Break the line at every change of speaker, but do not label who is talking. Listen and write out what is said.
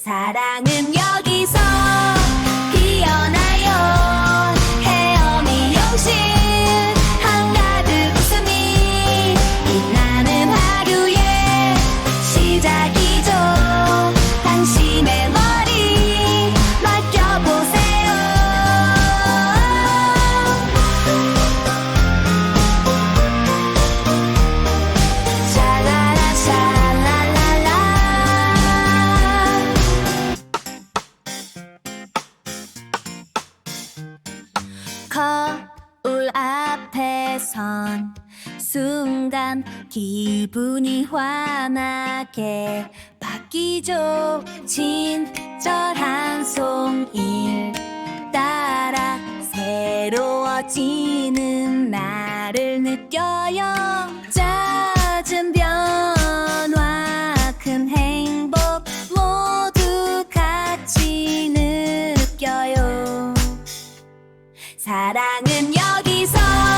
사랑은 여 거울 앞에 선 순간 기분이 환하게 바뀌죠. 친절한 송일 따라 새로워지는 사랑은 여기서